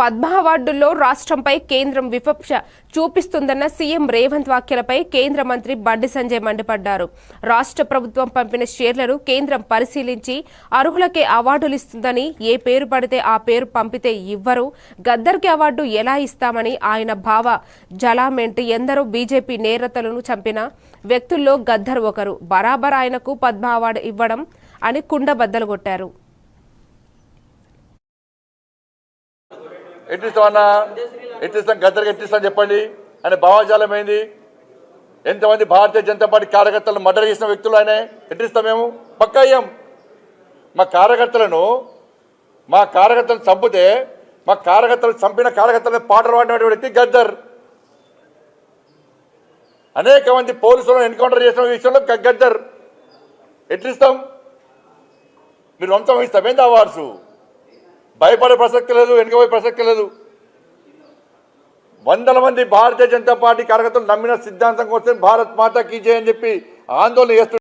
పద్మ అవార్డుల్లో రాష్ట్రంపై కేంద్రం విపక్ష చూపిస్తుందన్న సీఎం రేవంత్ వ్యాఖ్యలపై కేంద్ర మంత్రి బండి సంజయ్ మండిపడ్డారు. రాష్ట్ర ప్రభుత్వం పంపిన షేర్లను కేంద్రం పరిశీలించి అర్హులకే అవార్డులు ఇస్తుందని ఏ పేరు పడితే ఆ పేరు పంపితే ఇవ్వరు. గద్దర్కి అవార్డు ఎలా ఇస్తామని ఆయన భావ జలామెంట్ ఎందరో బీజేపీ నేరతలను చంపిన వ్యక్తుల్లో గద్దర్ ఒకరు. బరాబర్ ఆయనకు పద్మ అవార్డు ఇవ్వడం అని కుండబద్దలు కొట్టారు. ఎట్టిస్తామన్నా ఎట్టిస్తాం గద్దరికి ఎట్టిస్తాం చెప్పండి. ఆయన భావజాలం ఏంది? ఎంతమంది భారతీయ జనతా పార్టీ కార్యకర్తలను మర్డర్ చేసిన వ్యక్తులు ఆయన? ఎట్టిస్తాం మేము? పక్కా అయ్యాం మా కార్యకర్తలను మా కార్యకర్తలను చంపితే మా కార్యకర్తలు చంపిన కార్యకర్తలను పాటలు పాడినటువంటి వ్యక్తి గద్దర్. అనేక మంది పోలీసులను ఎన్కౌంటర్ చేసిన విషయంలో గద్దర్. ఎట్లిస్తాం మీరు వంశం ఇస్తాం. ఏంది భయపడే ప్రసక్తి లేదు వెనుకపోయే ప్రసక్తి లేదు. వందల మంది భారతీయ జనతా పార్టీ కార్యకర్తలు నమ్మిన సిద్ధాంతం కోసం భారత్ మాత కీ అని చెప్పి ఆందోళన చేస్తున్నారు.